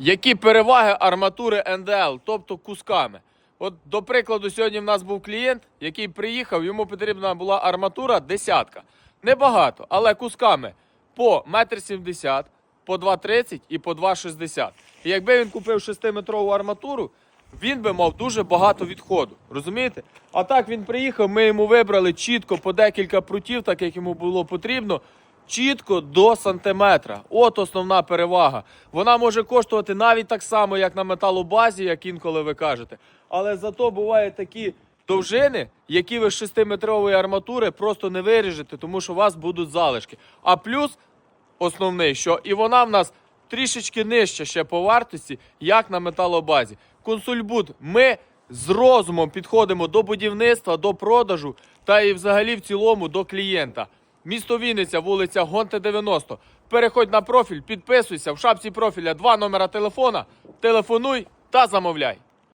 Які переваги арматури НДЛ, тобто кусками? От, до прикладу, сьогодні в нас був клієнт, який приїхав, йому потрібна була арматура десятка. Небагато, але кусками по 1,70 м, по 2,30 і по 2,60. І якби він купив 6-метрову арматуру, він би мав дуже багато відходу. Розумієте? А так він приїхав, ми йому вибрали чітко по декілька прутів, так як йому було потрібно. Чітко до сантиметра. От основна перевага. Вона може коштувати навіть так само, як на металобазі, як інколи ви кажете. Але зато бувають такі довжини, які ви з 6-метрової арматури просто не виріжете, тому що у вас будуть залишки. А плюс основний, що і вона в нас трішечки нижча ще по вартості, як на металобазі. Консульбуд, ми з розумом підходимо до будівництва, до продажу та і взагалі в цілому до клієнта. Місто Вінниця, вулиця Гонте 90. Переходь на профіль, підписуйся в шапці профіля два номера телефона, телефонуй та замовляй.